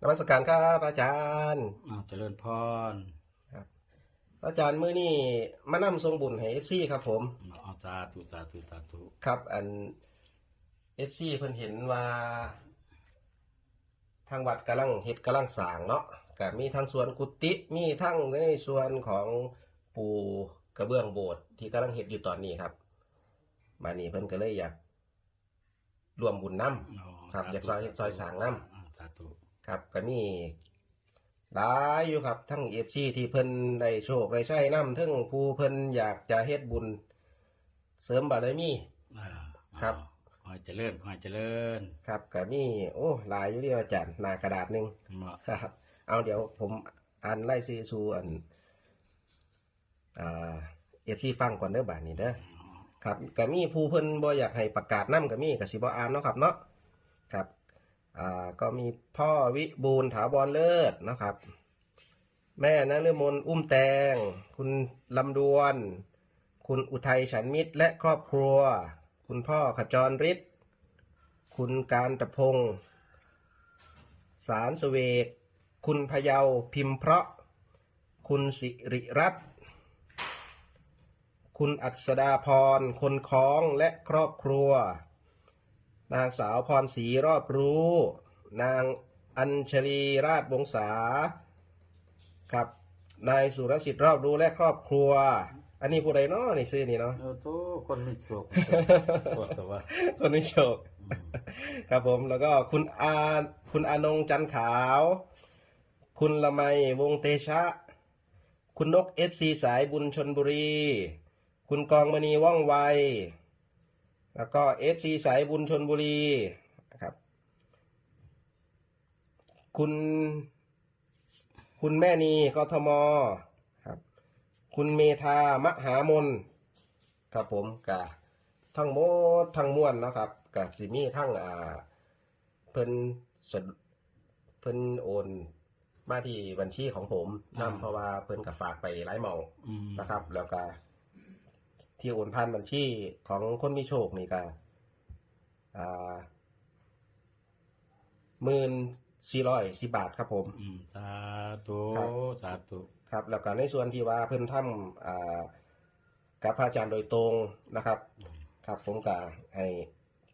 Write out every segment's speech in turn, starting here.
นมัสการครับอาจารย์อ้าวเจริญพรอาจารย์มื้อนี้มานำทรงบุญให้ FC ครับ ผมเอาสาธุสาธุสาธุครับ อัน FC เพิ่นเห็นว่า ทางวัดกำลังเฮ็ดกำลังสร้างเนาะก็มีทั้งส่วนกุฏิมีทั้งในส่วนของปูกระเบื้องโบสถ์ที่กำลังเฮ็ดอยู่ตอนนี้ครับมานี่เพิ่นก็เลยอยากร่วมบุญนำอ๋อครับสธุอยากซอยซอยสร้างนำอ่าสาธุ ครับก็มีหลายอยู่ครับทั้งเอฟซีที่เพิ่นได้โชคได้ใช้น้ำทั้งผู้เพิ่นอยากจะเฮ็ดบุญ เสริมบารมีอ่าครับ ขอให้เจริญขอให้เจริญครับก็มีโอ้หลายอยู่เดียวอาจารย์หน้ากระดาษหนึงเหมาะครับ เอาเดี๋ยวผมอ่านไล่ซีซูอันอ่าเอฟซีฟังก่อนเด้อบาดนี้เด้อครับก็มีผู้เพิ่นบ่อยากให้ประกาศนํก็มีก็สิบ่อ่านเนาะครับเนาะครับอ่า ก็มีพ่อวิบูลถาวรเลิศนะครับ แม่นฤมลอุ้มแตง คุณลำดวน คุณอุทัยฉันมิตรและครอบครัว คุณพ่อขจรฤทธิ์คุณการตะพงสารสเวก คุณพยาพิมพ์เพราะ คุณสิริรัตน์คุณอัศดาพร คนคล้องและครอบครัว นางสาวพรศรีรอบรู้ นางอัญชลีราชวงศาครับ นายสุรสิทธิ์รอบรู้และครอบครัว อันนี้ผู้ใดเนาะนี่ซื้อนี่เนาะ เออทุกคนมีสุขปวดตัวคนนี้โชค ครับผมแล้วก็คุณอาคุณอานงจันขาว คุณละไมวงเตชะ คุณนกเอฟซีสายบุญชนบุรี คุณกองมณีว่องไว แล้วก็เอฟซีสายบุญชนบุรีนะครับ คุณ คุณแม่นีกทมครับ คุณเมธามหามนครับผมกะทั้งหมดทั้งมวลเนาะครับกับสิมีทั้งอ่าเพิ่นสะเพิ่นโอนมาที่บัญชีของผมนำเพราะว่าเพิ่นกับฝากไปหลายหมองอืมนะครับ แล้วก็ ที่โอนผ่านบัญชีของคนมีโชคนี่ก็อ่าหมื่นสี่ร้อยสิบบาทครับผม อืมสาธุครับสาธุครับ แล้วก็ในส่วนที่ว่าเพิ่นทำอ่ากับพระอาจารย์โดยตรงนะครับ ครับผมก็ให้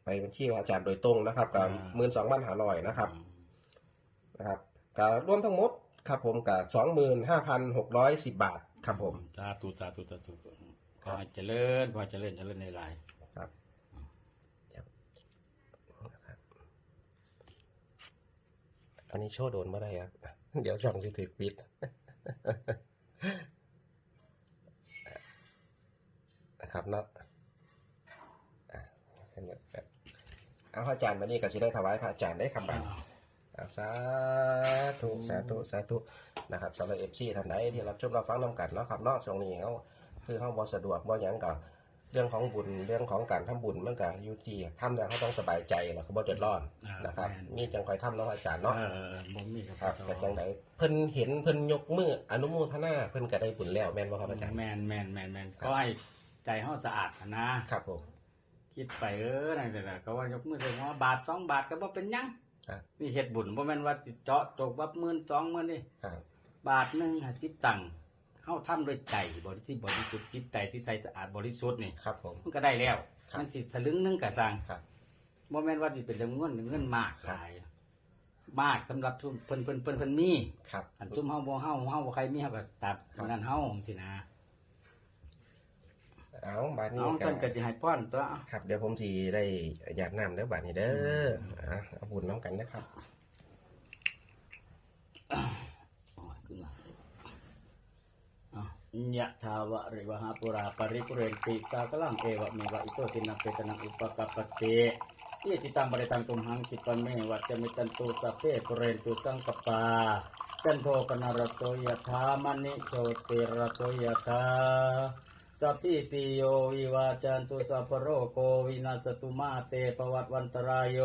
ไปบัญชีพระอาจารย์โดยตรงนะครับกับหมื่นสองพันห้าร้อยนะครับอืมนะครับก็รวมทั้งหมดครับผมกับสองหมื่นห้าพันหกร้อยสิบบาทครับผมสาธุสาธุสาธุ ขอให้เจริญขอให้เจริญเจริญในหลายครับอันนี้โชว์โดนเมื่อไรครับ เดี๋ยวช่องสิถือปิดนะครับเนาะอะเห็นไหมครับเอาพระอาจารย์มานี่ก็จะได้ถวายพระอาจารย์ได้คำบังอ้าวอะสาธุสาธุสาธุนะครับสำหรับเอฟซีท่านใดที่รับชมรับฟังนำกันเนาะครับเนาะช่วงนี้เขา คือเขาบ่สะดวกบ่หยังก็เรื่องของบุญเรื่องของการทำบุญมันก็อยู่ที่ทำแล้วเขาต้องสบายใจแล้วก็บ่เดือดร้อนนะครับนี่จังคอยทำเนาะอาจารย์เนาะเออเออบ่มีครับครับก็จังไดเพิ่นเห็นเพิ่นยกมืออนุโมทนาเพิ่นก็ได้บุญแล้วแม่นบ่ครับอาจารย์แมนแมนแมนแมนครับก็ให้ใจเฮาสะอาดอะนะครับผม คิดไปเออนั่นแหละก็ว่ายกมือเลยว่าบาทสองบาทก็บ่เป็นหยังครับ นี่เฮ็ดบุญบ่แม่นว่าสิเจาะจกว่าหมื่นสองหมื่นนี่ ครับ บาทหนึง50ตังค์ เฮาทำด้วยใจบริที่บริสุทธิ์จิตใจที่ใสสะอาดบริสุทธิ์นี่ครับผมมันก็ได้แล้วครับ มันสิสลึงหนึงก็สั่งครับ บ่แม่นว่าสิเป็นจำนวนเงินมากครับ หลาย มากสำหรับทุนเพิ่นเพิ่นเพิ่นเพิ่นมีครับ อันซุมเฮาบ่เฮาเฮาบ่ใครมีเฮาก็ตัดครับ นั้นเฮาจังซี่นะเอาบาดนี้เอาก็เพิ่นก็สิให้พรตัว ครับ เดี๋ยวผมสิได้หยาดน้ำเด้อบาดนี้เด้ออะเอาบุญน้ำกันนะครับ โอ้ยขึ้นมาอะ ยะทาวะริวหาปุราปริปุเรนติสากลังเอวะเมวะอิโตตินังเปตนังอุปกัปปติเยจิตังบริตังตุมหังคิปะเมวัจจมิตันตุสัพเพปุเรนตุสังกปปาจันโทปนารโตยะธามณิโชติรโตยะธาสัพพิติโยวิวาจันตุสัพโรโกวินาสตุมาเตปวัตวันตรายโย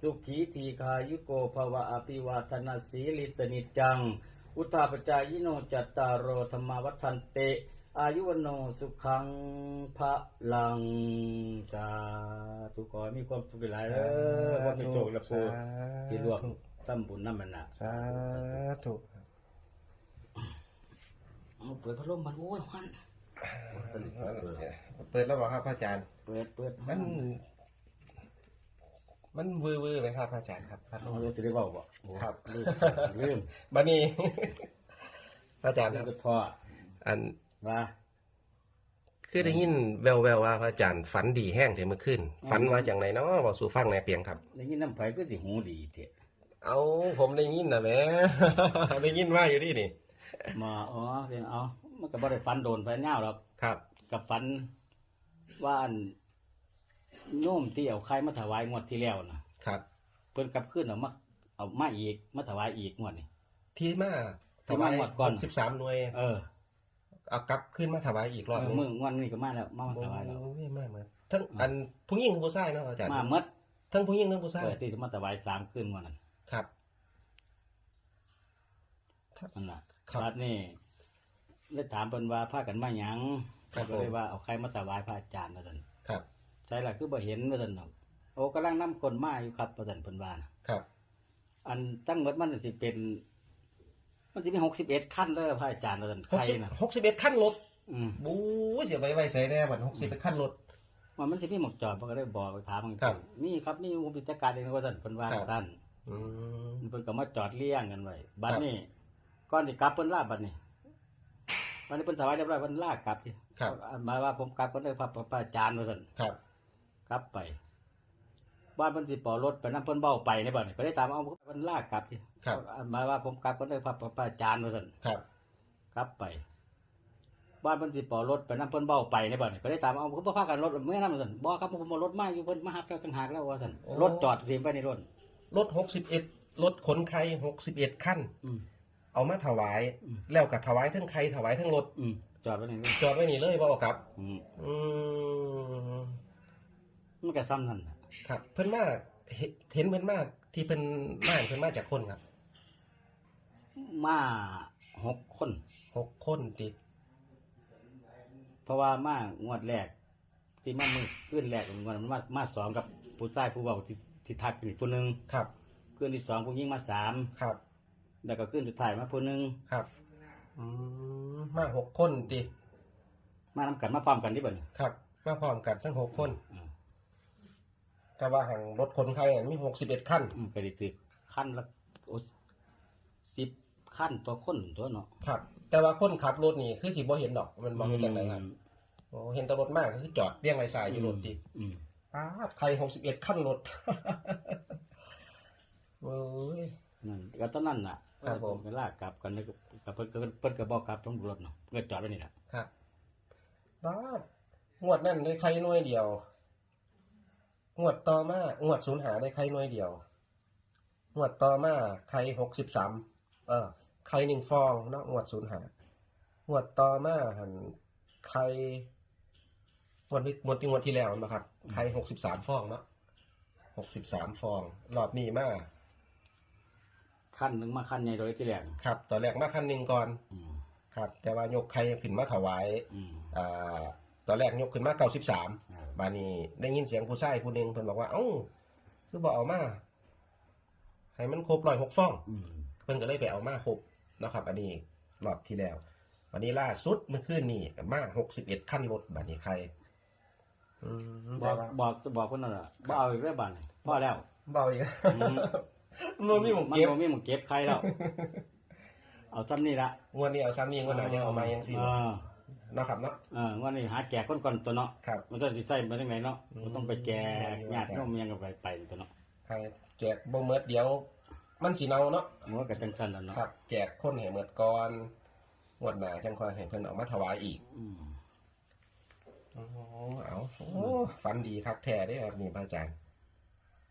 สุขีทีคายุโกภวะอภิวาทนาสีลิสนิจจัง อุทาปจายโนจัตตารโอธรรมวัฏันเต อายุวโนสุขังพระลังสาธุขอให้มีความสุขหลายๆเด้อวันมีโจกและปูที่รวมทำบุญนำมันน่ะสาธุเอาเปิดพัดลมมันโอ้ยมันสนิทเปิดเปิดแล้วบอกครับพระอาจารย์ เปิดเปิดมัน มันวือวือเลยครับพระอาจารย์ครับพัดลเอามเราจะได้เว้าบ่โอ้ครับ ลืมลืมบันนี้พระอาจารย์ลืคมรับก็พ่ออันว่าคือได้ยินแววๆว่าพระอาจารย์ฝันดีแห้งเถอะเมื่อคืนฝันว่าอย่างไรเนาะบอกสู่ฟังในอยเปียงครับ ได้ยินน้ำไผก็สิหูดีเถอะเอาผมได้ยินนะแหม่ ได้ยินว่าอยู่ดินี่ มาอ๋อเดี๋ยวเอามันก็บ่ได้ฟันโดนไฟเงาวหรอก ครับ กับฟันว่าอัน โยมที่เอาไข่มาถวายงวดที่แล้วน่ะครับ เพิ่นกลับขึ้นเอามาเอามาอีกมาถวายอีกงวดนี้ ที่มาที่มาหมดก่อน สิบสามหน่วยเออเอากลับขึ้นมาถวายอีกรอบเออนึงมึงงวดนี้ก็มาแล้วมามาถวายแล้ว โอ้ยมาเหมือนทั้งอันผู้หญิงกับผู้ชายเนาะอาจารย์มาหมดทั้งผู้หญิงทั้งผู้ชายเออที่มาถวายสามขึ้นวันนั้นครับนั่นน่ะครับดนี้เลยถามเพิ่นว่าพากันมาหยังครับเพิ่นก็เลยว่าเอาใครมาถวายพระอาจารย์ว่าซั่นครับ ใช่ล่ะคือบ่เห็นว่าซั่นเนาะโอ้กำลังนํคนมาอยู่ครับว่าซั่นเพิ่นว่าน่ะครับ อันตั้งหมดมันสิเป็น มันสิมี61ขั้นเด้อพระอาจารย์ว่าซั่นหกใครสิบน่ะหกสิบเอ็ดขั้นรถอืมบู๊เสียไปไว้ใส่แน่บัดหกสิบเอ็ดขั้นรถ ว่ามันสิมีหมกจอดเพิ่นก็เลยบอกไปถามมันครับมีครับมีผู้พิจารการเองว่าซั่นเพิ่นว่าครับ ซั่น อืม เพิ่นก็มาจอดเลี้ยงกันไว้บัดครับนี้ก่อนสิกลับเพิ่นลาบัดนี้บัดนี้เพิ่นถวายเรียบร้อยเพิ่นลากลับดิครับหมายว่าผมกลับก็ได้พระพระอาจารย์ว่าซั่นครับ กลับไปบ้านเพิ่นสิปอรถไปนำเพิ่นเบ้าไปในบัดนี้ก็ได้ตามเอาเพิ่นลากกลับดิครับ หมายว่าผมกลับก็ได้พระพระอาจารย์ว่าซั่นครับ กลับไป บ้านเพิ่นสิปอรถไปนำเพิ่นเบ้าไปในบัดนี้ก็ได้ตามเอาเพิ่นบ่พากันรถเมื่อนำว่าซั่นบ่ครับผมเอารถมาอยู่เพิ่นมาหับแล้วต่างหากแล้วว่าซั่นรถจอดเตรียมไว้ในรถรถหกสิบเอ็ดรถขนไข่หกสิบเอ็ดขั้น อืม เอามาถวาย อืม แล้วกับถวายทั้งไข่ถวายทั้งรถ อืมจอดไว้ในรถจอดไว้นี่เลยบ่เอากลับ อืม อืม มันก็ซ้ำนั่นน่ะครับ เพิ่นมาเห็นเห็นเพิ่นมาที่เพิ่นมาเพิ่นมาจากคนครับมาหกคน หกคนติเพราะว่ามางวดแรก ที่มามือขึ้นแรกงวดมันมามาสองกับผู้ชายผู้เบาที่ที่ทักอยู่ผู้หนึ่งครับ ขึ้นที่สองผู้หญิงมาสามครับ แล้วก็ขึ้นสุดท้ายมาผู้หนึ่งครับอืมมาหกคนติมานำกันมาพร้อมกันที่บ่นครับ มาพร้อมกันทั้งหกคน อ่า แต่ว่าห่างรถขนไข่อะมีหกสิบเอ็ดขั้นอืมก็ได้ถือขั้นละโอ้สิบขั้นตัวคนตัวเนาะครับ แต่ว่าคนขับรถนี่คือสิบ่เห็นดอกมันบ่เห็นจากไหนครับอืมโอ้เห็นแตรถมากก็คือจอดเรียงรายสายอยู่รถติอืมอ้าดไข่หกสิบเอ็ดขั้นรถ โอ้ย นั่นก็ตอนนั้นน่ะครับผม เวลากลับกันนี่ก็กับเพิ่นก็เพิ่นก็บอกกลับต้องรถเนาะเพิ่นก็จอดไว้นี่แหละครับบ้าดงวดนั่นได้ไข่หน่วยเดียว งวดต่อมางวดศูนย์หาได้ไข่หน่วยเดียว งวดต่อมาไข่หกสิบสามเออไข่หนึ่งฟองเนาะงวดศูนย์หางวดต่อมาหันไข่งวดที่งวดที่งวดที่แล้วนะครับไข่หกสิบสามฟองเนาะหกสิบสามฟองรอบนี้มาขั้นหนึงมาขั้นใหญ่โดยที่แรกครับตอนแรกมาคันหนึ่งก่อนอืมครับ แต่ว่ายกไข่ขึ้นมาถวายอืมอ่าตอนแรกยกขึ้นมาเก้าสิบสามอ่า บานี้ได้ยินเสียงผู้ชายผู้หนึ่งเพิ่นบอกว่า เอ้า คือบอกเอามา ให้มันครบร้อยหกฟอง อืมเพิ่นก็เลยไปเอามาครบนะครับ อันนี้รอบที่แล้ว วันนี้ล่าสุดเมื่อคืนนี่มาหกสิบเอ็ดขั้นรถบานี้ใคร อืมบแต่อกว่าบอกบอกเพิ่นนั่นล่ะบ่เอาอีกแล้วบัดนี้พอแล้ว เบาอีกอืมมันมีหมเก็บ มันบ่มีหมองเก็บใครแล้ว เอาซ้ำนี่ละงวดนี้เอาซ้ำนี่งวดหน้าจะเอามายังสิเออเนาะครับเนาะเอองวดนี้หาแจกคนก่อนตัวเนาะครับ มันจะสิใส่ไปทางไหนเนาะอืมมันต้องไปแจกญาติโยมยังก็ไปไปตัวเนาะใครแจกบ่เมิดเดี๋ยว มันสีเนาเนาะมันก็จังซั่นล่ะเนาะครับ แจกคนให้เมิดก่อนงวดหน้าจังคอยให้เพิ่นเอามาถวายอีกอืมโอ้เอาโอ้ฝันดีครับแท้เด้ครับนี่พระอาจารย์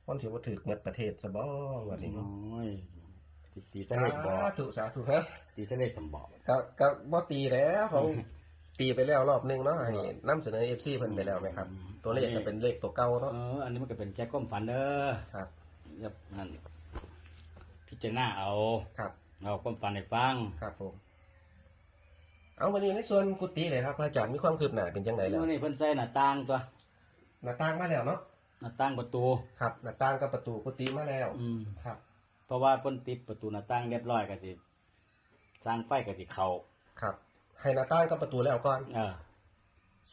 คนสิบ่ถึกเมดประเทศซะบ่วันนี้โอ้ยตีตีสาเสเลขบอกธุสาธุฮะตีเสเลขสมบอกก็ก็บ่ตีแล้วของ ตีไปแล้วรอบหนึงเนาะอันนี้นำเสนอ FC เพิ่นไปแล้วไหมครับ ตัวเลขก็เป็นเลขตัวเก่าเอเนาะออันนี้มันก็เป็นแค่ความฝันเด้อครับอย่านั่นพิจารณาเอาครับเอาความฝันให้ฟังครับผมเอาวันนี้ในส่วนกุฏิเลยครับพระอาจารย์มีความคืบหน้าเป็นจังไดแล้วมื้อนี้เพิ่นใส่หน้าต่างตัวหน้าต่างมาแล้วเนาะหน้าต่างประตูครับหน้าต่างกับประตูกุฏิมาแล้ว อืมครับ เพราะว่าเพิ่นติดประตูหน้าต่างเรียบร้อยก็สิสร้างไฟก็สิเข้าครับ ให้หน้าต่างกับประตูแล้วก่อนเออ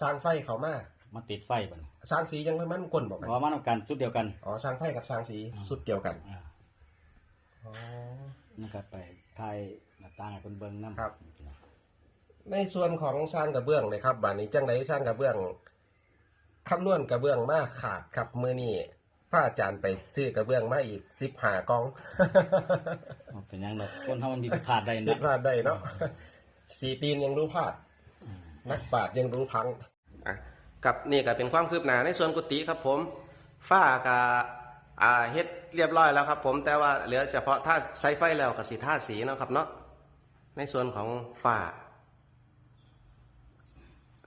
สร้างไฟเขามามาติดไฟบัดนี้สร้างสียังไม่มั่นกลบอกเพกันราะว่ามันต้องการชุดเดียวกันอ๋อสร้างไฟกับสร้างสีสุดเดียวกันอ่าอ๋อนะครับไปถ่ายหน้าต่างให้เพิ่นเบิ่งนำครับ ในส่วนของสร้างกระเบื้องเลยครับบานนี้จังไดสร้างกระเบื้องคำนวณกระเบื้องมาขาดครับมือนี้พระอาจารย์ไปซื้อกระเบื้องมาอีกสิบหากองเอาเป็นหยังดอกคนเฮามันมีผิดพลาดได้ผินะดพลาดได้เนาะ สีตีนยังรู้พลาดอืมนักปราดยังรู้พัง อะกับนี่ก็เป็นความคืบหน้าในส่วนกุฏิครับผมฝ้ากะอ่าเฮ็ดเรียบร้อยแล้วครับ ผมแต่ว่าเหลือเฉพาะถ้าใช้ไฟแล้วกับสีท่าสีเนาะครับเนาะในส่วนของฝ้า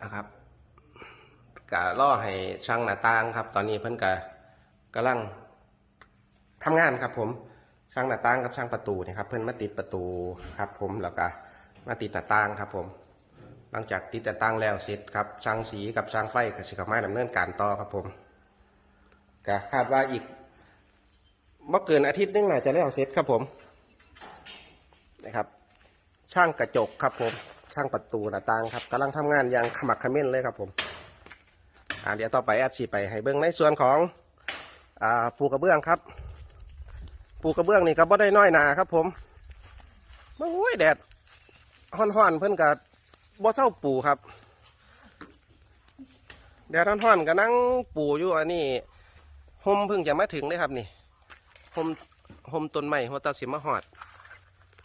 นะครับกะล่อให้ช่างหน้าต่างครับ ตอนนี้เพิ่นกะกำลังทำงานครับ ผมช่างหน้าต่างกับช่างประตูนี่ครับ เพิ่นมาติดประตูครับ ผมแล้วก็ มาติดหน้าต่างครับผม หลังจากติดแต่ตั้งแล้วเสร็จครับช่างสีกับช่างไฟกับสิกับไม้ดำเนินการต่อครับผมก็คาดว่าอีกไม่เกินอาทิตย์นึงน่าจะแล้วเสร็จครับผมนะครับช่างกระจกครับผมช่างประตูหน้าต่างครับกำลังทำงานอย่างขมักขม้นเลยครับผมอ่าเดี๋ยวต่อไปแอดชีไปให้เบิ้องในส่วนของอ่าปูกระเบื้องครับปูกระเบื้องนี่ก็บ่ได้น้อยหนาครับผมโอ้ยแดด ฮ้อนๆเพิ่นกับบ่เศร้าปูครับเดี๋ยวท่านท่อนๆก็นั่งปูอยู่อันนี้ห่มเพิ่งจะมาถึงเลยครับนี่ห่มห่มต้นไม้หัวตาสิมาหอด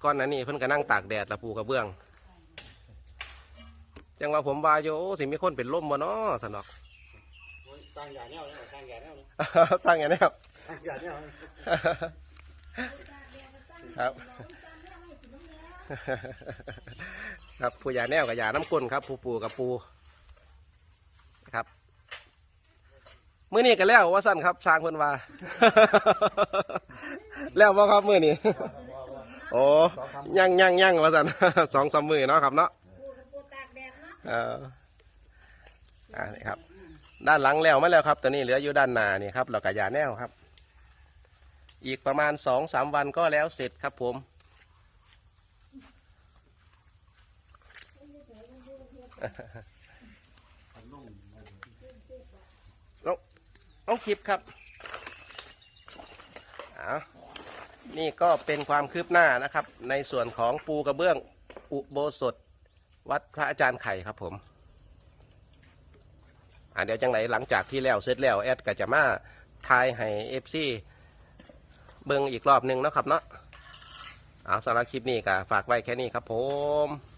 ก้อนนั้นนี่เพิ่นก็นั่งตากแดดละปูกระเบื้อง จังว่าผมว่าโยสิมีคนเป็นลมบ่เนาะสนอกสร้างอย่างแนวสร้างอย่างแนวสร้างย่างนี้ครับสร้างอย่างแนวครับ ครับผู้ยาแนวกับยาน้ำก้นครับผู้ปูกับปูครับมื้อนี้ก็แล้วว่าสั้นครับสร้างเพิ่นว่า แล้วบ่ครับมื้อนี้โอ้ยังยังยังว่าสั้นสองสามมื้อเนาะครับเนาะปูกับปูตากแดดเนาะเอออ่านี่ครับ ด้านหลังแล้วมาแล้วครับตอนนี้เหลืออยู่ด้านหน้านี่ครับแล้วก็ยาแนวครับ อีกประมาณสองสามวันก็แล้วเสร็จครับผม น้องน้องคลิปครับเอานี่ก็เป็นความคืบหน้านะครับ ในส่วนของปูกระเบื้องอุโบสถ วัดพระอาจารย์ไข่ครับผมอ่าเดี๋ยวจังไหนหลังจากที่แล้วเสร็จแล้วแอดก็จะมาทายให้เอฟซีเบิ่งอีกรอบหนึ่งนะครับเนาะเอาสำหรับคลิปนี้ก็ฝากไว้แค่นี้ครับผม